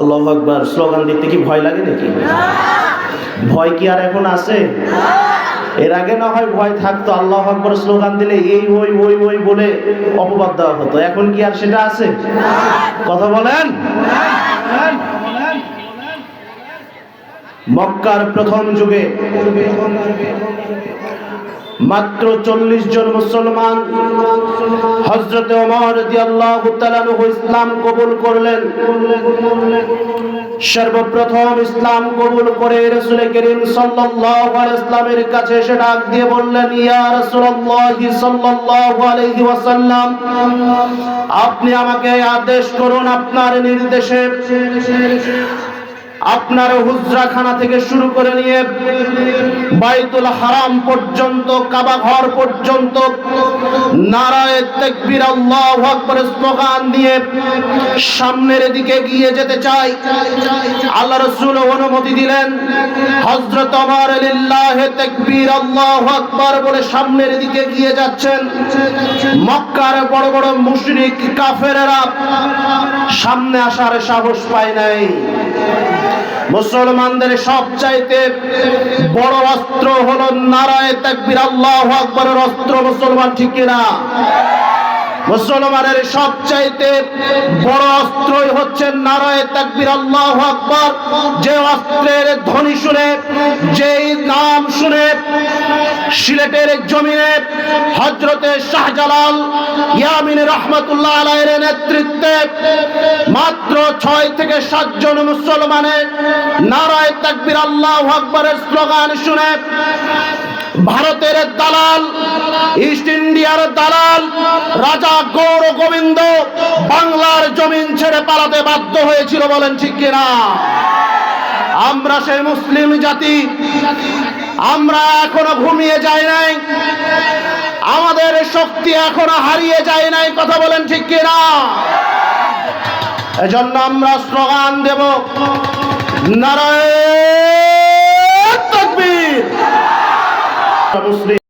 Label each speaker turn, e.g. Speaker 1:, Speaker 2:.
Speaker 1: আল্লাহ আকবার, slogan দিতে কি ভয় লাগে নাকি? ভয় কি আর এখন আছে? এর আগে না হয় ভয় থাকতো, আল্লাহ আকবর স্লোগান দিলে এই, ওই ওই ওই বলে অপবাদ দেওয়া হতো। এখন কি আর সেটা আছে? কথা বলেন? মক্কার প্রথম যুগে মাত্র চল্লিশ জন মুসলমান হজরত ইসলাম কবুল করলেন। সর্বপ্রথম ইসলাম কবুল করে রাসূল করিম ইসলামের কাছে এসে ডাক দিয়ে বললেন ওয়াসাল্লাম, আপনি আমাকে আদেশ করুন আপনার নির্দেশে আপনার হুজরাখানা থেকে শুরু করে নিয়ে বাইতুল হারাম পর্যন্ত, কাবা ঘর পর্যন্ত নারায়ে তাকবীর আল্লাহু আকবার স্লোগান দিয়ে সামনের দিকে গিয়ে যেতে চাই। আল্লাহ রাসূল অনুমতি দিলেন ওমর লিল্লাহি তাকবীর আল্লাহু আকবার বলে সামনের দিকে গিয়ে যাচ্ছেন। মক্কার বড় বড় মুশরিক, কাফেরেরা সামনে আসার সাহস পায় নাই। মুসলমানদের সবচাইতে বড় অস্ত্র হলো নারায় তাকবির আল্লাহ আকবরের অস্ত্র মুসলমান ঠিক কিনা? মুসলমানের সবচাইতে বড় অস্ত্রই হচ্ছে নারায় তাকবীর, আল্লাহু আকবর। যে অস্ত্রের ধ্বনি শুনে, যেই নাম শুনে, সিলেটের জমিনে হজরতে শাহজালাল ইয়ামিন রহমতুল্লাহ আলাইয়ের নেতৃত্বে মাত্র ছয় থেকে সাতজন মুসলমানের নারায় তাকবীর, আল্লাহু আকবরের স্লোগান শুনে ভারতের দালাল ইস্ট ইন্ডিয়ার দালাল, রাজা গৌর গোবিন্দ বাংলার জমিন ছেড়ে পালাতে বাধ্য হয়েছিল বলেন ঠিক কিনা? আমরা সেই মুসলিম জাতি, আমরা এখনও ঘুমিয়ে যাই নাই, আমাদের শক্তি এখনও হারিয়ে যায় নাই, কথা বলেন ঠিক কিনা? এজন্য আমরা স্লোগান দেব, নারায়ণ তকবীর মুসলিম